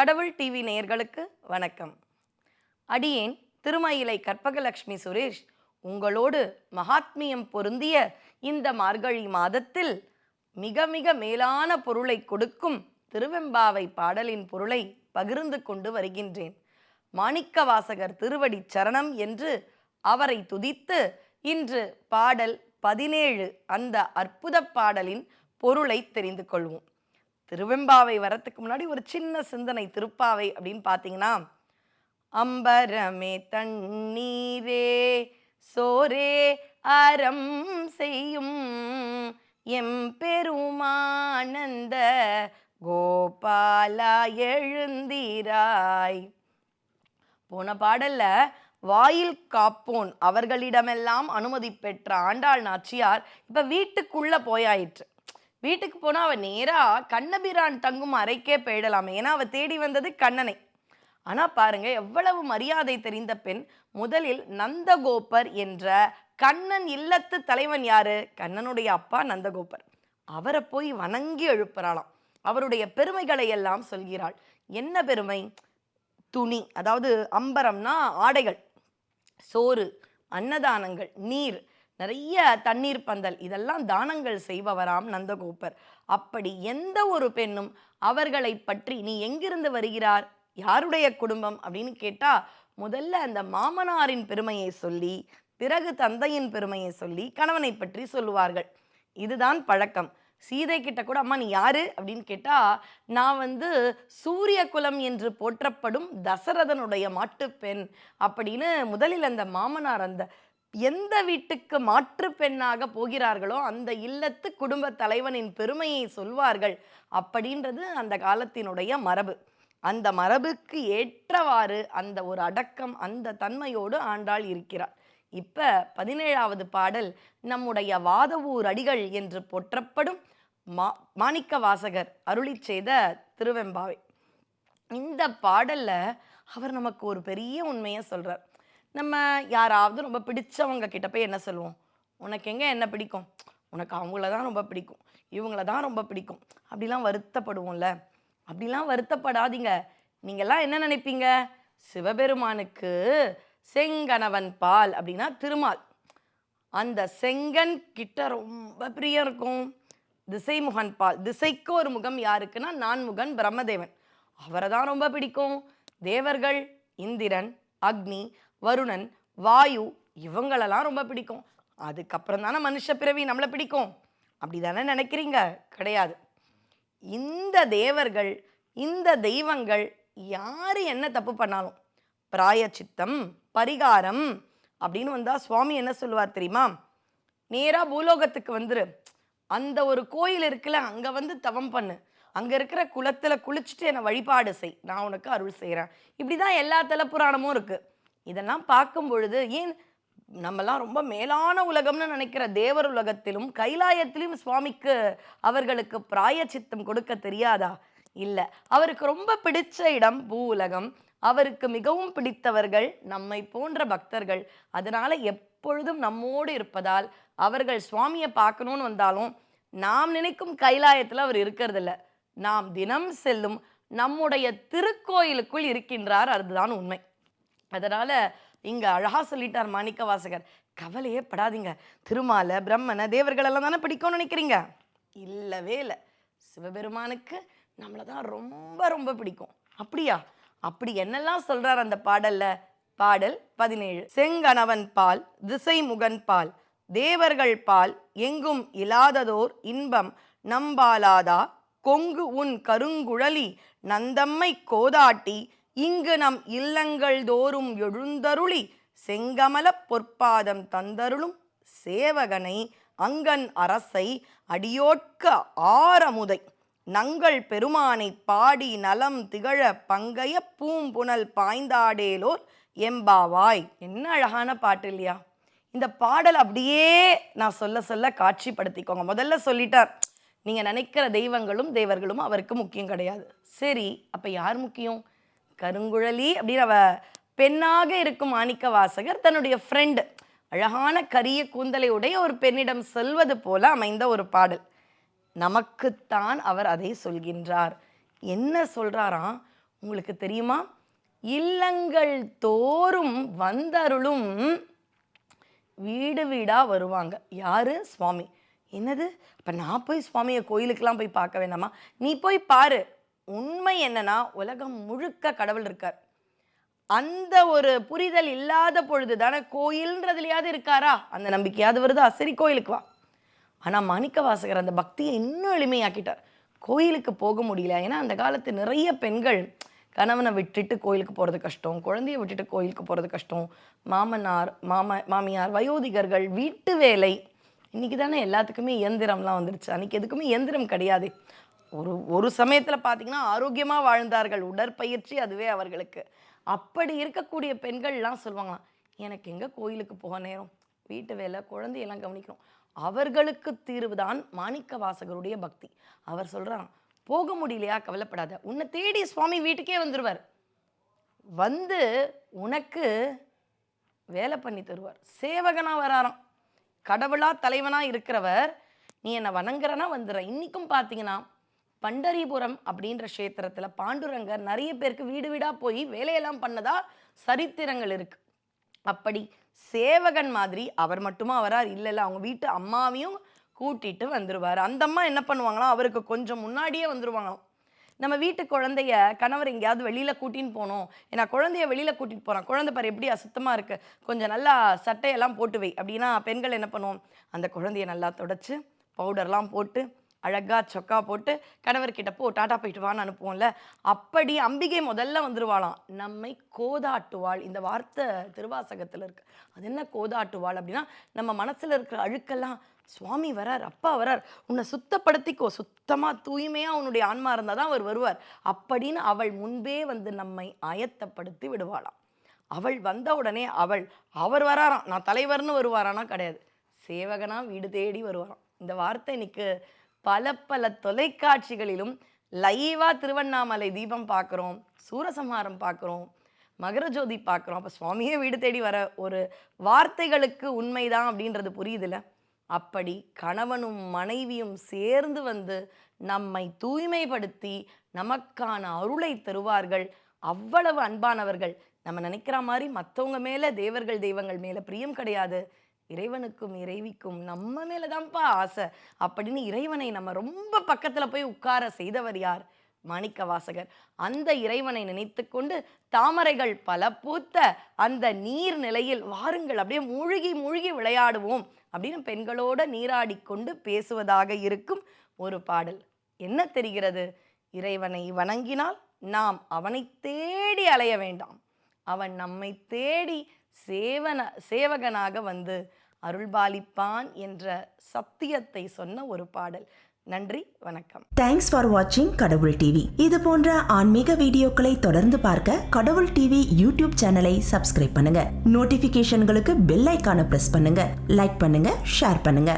கடவுள் டிவி நேயர்களுக்கு வணக்கம். அடியேன் திருமயிலை கற்பகலட்சுமி சுரேஷ் உங்களோடு மகாத்மியம் பொருந்திய இந்த மார்கழி மாதத்தில் மிக மிக மேலான பொருளை கொடுக்கும் திருவெம்பாவை பாடலின் பொருளை பகிர்ந்து கொண்டு வருகின்றேன். மாணிக்க வாசகர் திருவடி சரணம் என்று அவரை துதித்து இன்று பாடல் பதினேழு அந்த அற்புத பாடலின் பொருளை தெரிந்து கொள்வோம். திருவெம்பாவை வரத்துக்கு முன்னாடி ஒரு சின்ன சிந்தனை திருப்பாவை அப்படின்னு பார்த்தீங்கன்னா அம்பரமே தண்ணீரே சோரே அறம் செய்யும் எம்பெருமானந்த கோபாலா எழுந்திராய். போன பாடல்ல வாயில் காப்போன் அவர்களிடமெல்லாம் அனுமதி பெற்ற ஆண்டாள் நாச்சியார் இப்ப வீட்டுக்குள்ள போயாயிற்று. வீட்டுக்கு போனால் அவள் நேராக கண்ணபிரான் தங்கும் அறைக்கே போயிடலாமே. ஏன்னா அவள் தேடி வந்தது கண்ணனை. ஆனால் பாருங்க எவ்வளவு மரியாதை தெரிந்த பெண் முதலில் நந்தகோபர் என்ற கண்ணன் இல்லத்து தலைவன் யாரு? கண்ணனுடைய அப்பா நந்தகோபர். அவரை போய் வணங்கி எழுப்புறாளாம். அவருடைய பெருமைகளை எல்லாம் சொல்கிறாள். என்ன பெருமை? துணி அதாவது அம்பரம்னா ஆடைகள். சோறு அன்னதானங்கள் நீர் நிறைய தண்ணீர் பந்தல் இதெல்லாம் தானங்கள் செய்பவராம் நந்தகோபர் அப்படி எந்த ஒரு பெண்ணும் அவர்களை பற்றி நீ எங்கிருந்து வருகிறார் யாருடைய குடும்பம் அப்படின்னு கேட்டா முதல்ல அந்த மாமனாரின் பெருமையை சொல்லி பிறகு தந்தையின் பெருமையை சொல்லி கணவனை பற்றி சொல்லுவார்கள். இதுதான் பழக்கம். சீதை கிட்ட கூட அம்மா நீ யாரு? அப்படின்னு கேட்டா நான் வந்து சூரிய குலம் என்று போற்றப்படும் தசரதனுடைய மாட்டுப் பெண் அப்படின்னு முதலில் அந்த மாமனார் அந்த எந்த வீட்டுக்கு மாற்று பெண்ணாக போகிறார்களோ அந்த இல்லத்து குடும்ப தலைவனின் பெருமையை சொல்வார்கள். அப்படின்றது அந்த காலத்தினுடைய மரபு. அந்த மரபுக்கு ஏற்றவாறு அந்த ஒரு அடக்கம் அந்த தன்மையோடு ஆண்டாள் இருக்கிறார் இப்ப பதினேழாவது பாடல் நம்முடைய வாதவூர் அடிகள் என்று போற்றப்படும் மா மாணிக்க வாசகர் அருளி செய்த திருவெம்பாவை. இந்த பாடல்ல அவர் நமக்கு ஒரு பெரிய உண்மையை சொல்றார். நம்ம யாராவது ரொம்ப பிடிச்சவங்க கிட்ட போய் என்ன சொல்லுவோம்? உனக்கு எங்கே என்ன பிடிக்கும்? உனக்கு அவங்கள தான் ரொம்ப பிடிக்கும். இவங்கள தான் ரொம்ப பிடிக்கும். அப்படிலாம் வருத்தப்படுவோம்ல. அப்படிலாம் வருத்தப்படாதீங்க. நீங்கள்லாம் என்ன நினைப்பீங்க? சிவபெருமானுக்கு செங்கணவன் பால் அப்படின்னா திருமால். அந்த செங்கன் கிட்ட ரொம்ப பிரியம் இருக்கும். திசைமுகன் பால். திசைக்கு ஒரு முகம் யாருக்குன்னா நான்முகன் பிரம்மதேவன். அவரை தான் ரொம்ப பிடிக்கும். தேவர்கள் இந்திரன் அக்னி வருணன் வாயு இவங்களெல்லாம் ரொம்ப பிடிக்கும். அதுக்கப்புறம் தானே மனுஷ பிறவி நம்மளை பிடிக்கும். அப்படி தானே நினைக்கிறீங்க? கிடையாது. இந்த தேவர்கள் இந்த தெய்வங்கள் யார் என்ன தப்பு பண்ணாலும் பிராயச்சித்தம் பரிகாரம் அப்படின்னு வந்தால் சுவாமி என்ன சொல்லுவார் தெரியுமா? நேராக பூலோகத்துக்கு வந்துரு. அந்த ஒரு கோயில் இருக்குல்ல அங்கே வந்து தவம் பண்ணு. அங்கே இருக்கிற குளத்தில் குளிச்சுட்டு என்னை வழிபாடு செய். நான் உனக்கு அருள் செய்கிறேன் இப்படி தான் எல்லா தலப்புராணமும் இருக்குது இதெல்லாம் பார்க்கும் பொழுது ஏன் நம்மலாம் ரொம்ப மேலான உலகம்னு நினைக்கிற தேவர் உலகத்திலும் கைலாயத்திலும் சுவாமிக்கு அவர்களுக்கு பிராயச்சித்தம் கொடுக்க தெரியாதா? இல்லை. அவருக்கு ரொம்ப பிடிச்ச இடம் பூ உலகம் அவருக்கு மிகவும் பிடித்தவர்கள் நம்மை போன்ற பக்தர்கள். அதனால எப்பொழுதும் நம்மோடு இருப்பதால் அவர்கள் சுவாமியை பார்க்கணும்னு வந்தாலும் நாம் நினைக்கும் கைலாயத்தில் அவர் இருக்கிறதில்ல. நாம் தினம் செல்லும் நம்முடைய திருக்கோயிலுக்குள் இருக்கின்றார் அதுதான் உண்மை. அதனால் இங்கே அழகாக சொல்லிட்டார் மாணிக்க வாசகர் கவலையே படாதீங்க. திருமால பிரம்மனை தேவர்கள் எல்லாம் தானே பிடிக்கும்னு நினைக்கிறீங்க? இல்லவே இல்லை. சிவபெருமானுக்கு நம்மளை தான் ரொம்ப ரொம்ப பிடிக்கும். அப்படியா? அப்படி என்னெல்லாம் சொல்கிறார் அந்த பாடலில்? பாடல் பதினேழு. செங்கணவன் பால் திசைமுகன் பால் தேவர்கள் பால் எங்கும் இல்லாததோர் இன்பம் நம்பாலாதா? கொங்கு உன் கருங்குழலி நந்தம்மை கோதாட்டி இங்கு நம் இல்லங்கள் தோறும் எழுந்தருளி செங்கமலப் பொற்பாதம் தந்தருளும் சேவகனை அங்கன் அரசை அடியோட்க ஆரமுதை நங்கள் பெருமானை பாடி நலம் திகழ பங்கைய பூம்புனல் பாய்ந்தாடேலோர் எம்பாவாய். என்ன அழகான பாட்டு இல்லையா? இந்த பாடல் அப்படியே நான் சொல்ல சொல்ல காட்சிப்படுத்திக்கோங்க. முதல்ல சொல்லிட்டார் நீங்கள் நினைக்கிற தெய்வங்களும் தேவர்களும் அவருக்கு முக்கியம் கிடையாது. சரி அப்போ யார் முக்கியம்? கருங்குழலி அப்படின்னு அவ பெண்ணாக இருக்கும் மாணிக்க வாசகர் தன்னுடைய ஃப்ரெண்டு அழகான கரிய கூந்தலை உடைய ஒரு பெண்ணிடம் சொல்வது போல அமைந்த ஒரு பாடல். நமக்குத்தான் அவர் அதை சொல்கின்றார். என்ன சொல்கிறாராம் உங்களுக்கு தெரியுமா? இல்லங்கள் தோறும் வந்தருளும் வீடு வீடாக வருவாங்க. யாரு? சுவாமி. என்னது? அப்போ நான் போய் சுவாமியை கோயிலுக்கெலாம் போய் பார்க்க வேண்டாமா? நீ போய் பாரு. உண்மை என்னன்னா உலகம் முழுக்க கடவுள் இருக்கார். அந்த ஒரு புரிதல் இல்லாத பொழுது தானே கோயில்ன்றதுலையாவது இருக்காரா? அந்த நம்பிக்கையாவது வருதா? சரி கோயிலுக்கு வா. ஆனால் மாணிக்க வாசகர் அந்த பக்தியை இன்னும் எளிமையாக்கிட்டார். கோயிலுக்கு போக முடியல. ஏன்னா அந்த காலத்து நிறைய பெண்கள் கணவனை விட்டுட்டு கோயிலுக்கு போகிறது கஷ்டம் குழந்தைய விட்டுட்டு கோயிலுக்கு போகிறது கஷ்டம். மாமனார் மாமா மாமியார் வயோதிகர்கள் வீட்டு வேலை. இன்னைக்கு தானே எல்லாத்துக்குமே இயந்திரம்லாம் வந்துடுச்சு அன்றைக்கி எதுக்குமே இயந்திரம் கிடையாது. ஒரு ஒரு சமயத்தில் பார்த்தீங்கன்னா ஆரோக்கியமாக வாழ்ந்தார்கள். உடற்பயிற்சி அதுவே அவர்களுக்கு. அப்படி இருக்கக்கூடிய பெண்கள்லாம் சொல்லுவாங்களாம் எனக்கு எங்கே கோயிலுக்கு போக நேரம்? வீட்டு வேலை குழந்தையெல்லாம் கவனிக்கணும். அவர்களுக்கு தீர்வுதான் மாணிக்க வாசகருடைய பக்தி. அவர் சொல்றான் போக முடியலையா? கவலைப்படாத. உன்னை தேடி சுவாமி வீட்டுக்கே வந்துருவார். வந்து உனக்கு வேலை பண்ணி தருவார். சேவகனாக வராராம். கடவுளாக தலைவனாக இருக்கிறவர். நீ என்னை வணங்குறனா வந்துடுற. இன்றைக்கும் பார்த்தீங்கன்னா பண்டரிபுரம் அப்படின்ற க்ஷேத்திரத்துல பாண்டுரங்கர் நிறைய பேருக்கு வீடு வீடாக போய் வேலையெல்லாம் பண்ணதா சரித்திரங்கள் இருக்கு. அப்படி சேவகன் மாதிரி அவர் மட்டுமா வரார்? இல்லை இல்லை. அவங்க வீட்டு அம்மாவையும் கூட்டிட்டு வந்துருவார். அந்த அம்மா என்ன பண்ணுவாங்களாம் அவருக்கு கொஞ்சம் முன்னாடியே வந்துருவாங்களாம். நம்ம வீட்டு குழந்தைய கணவர் எங்கேயாவது வெளியில் கூட்டின்னு போகணும். ஏன்னா குழந்தைய வெளியில் கூட்டிட்டு போகிறான் குழந்தை பாரு எப்படி அசுத்தமாக இருக்கு? கொஞ்சம் நல்லா சட்டையெல்லாம் போட்டு வை அப்படின்னா பெண்கள் என்ன பண்ணுவோம்? அந்த குழந்தைய நல்லா தொடச்சி பவுடர்லாம் போட்டு அழகாக சொக்கா போட்டு கணவர்கிட்ட போ டாட்டா போயிட்டு வான்னு அனுப்புவோம்ல. அப்படி அம்பிகை முதல்ல வந்துருவாளாம். நம்மை கோதாட்டுவாள். இந்த வார்த்தை திருவாசகத்தில் இருக்கு. அது என்ன கோதாட்டுவாள் அப்படின்னா நம்ம மனசில் இருக்கிற அழுக்கெல்லாம் சுவாமி வரார் அப்பா வரார் உன்னை சுத்தப்படுத்திக்கோ. சுத்தமாக தூய்மையாக உன்னுடைய ஆன்மா இருந்தால் தான் அவர் வருவார். அப்படின்னு அவள் முன்பே வந்து நம்மை ஆயத்தப்படுத்தி விடுவாளாம். அவள் வந்த உடனே அவள் அவர் வராராம். நான் தலைவர்னு வருவாரானா? கிடையாது. சேவகனா வீடு தேடி வருவாராம். இந்த வார்த்தை இன்னைக்கு பல பல தொலைக்காட்சிகளிலும் லைவாக திருவண்ணாமலை தீபம் பார்க்குறோம் சூரசம்ஹாரம் பார்க்குறோம் மகரஜோதி பார்க்குறோம். அப்போ சுவாமியே வீடு தேடி வர ஒரு வார்த்தைகளுக்கு உண்மைதான் அப்படின்றது புரியுதுல அப்படி கணவனும் மனைவியும் சேர்ந்து வந்து நம்மை தூய்மைப்படுத்தி நமக்கான அருளை தருவார்கள். அவ்வளவு அன்பானவர்கள். நம்ம நினைக்கிற மாதிரி மற்றவங்க மேலே தேவர்கள் தெய்வங்கள் மேலே பிரியம் கிடையாது. இறைவனுக்கும் இறைவிக்கும் நம்ம மேலே தான்ப்பா ஆசை. அப்படின்னு இறைவனை நம்ம ரொம்ப பக்கத்தில் போய் உட்கார செய்தவர் யார்? மாணிக்க வாசகர் அந்த இறைவனை நினைத்து கொண்டு தாமரைகள் பல பூத்த அந்த நீர் நிலையில் வாருங்கள் அப்படியே மூழ்கி மூழ்கி விளையாடுவோம் அப்படின்னு பெண்களோட நீராடி கொண்டு பேசுவதாக இருக்கும் ஒரு பாடல். என்ன தெரிகிறது? இறைவனை வணங்கினால் நாம் அவனை தேடி அலைய வேண்டாம். அவன் நம்மை தேடி சேவன சேவகனாக வந்து அருள்பாலிப்பான் என்ற சத்தியத்தை சொன்ன ஒரு பாடல். நன்றி வணக்கம். தேங்க்ஸ் ஃபார் வாட்சிங் கடவுள் டிவி இது போன்ற ஆன்மீக வீடியோக்களை தொடர்ந்து பார்க்க கடவுள் டிவி யூடியூப் சேனலை சப்ஸ்கிரைப் பண்ணுங்க. நோட்டிபிகேஷன்களுக்கு பெல் ஐக்கான பிரஸ் பண்ணுங்க. லைக் பண்ணுங்க ஷேர் பண்ணுங்க.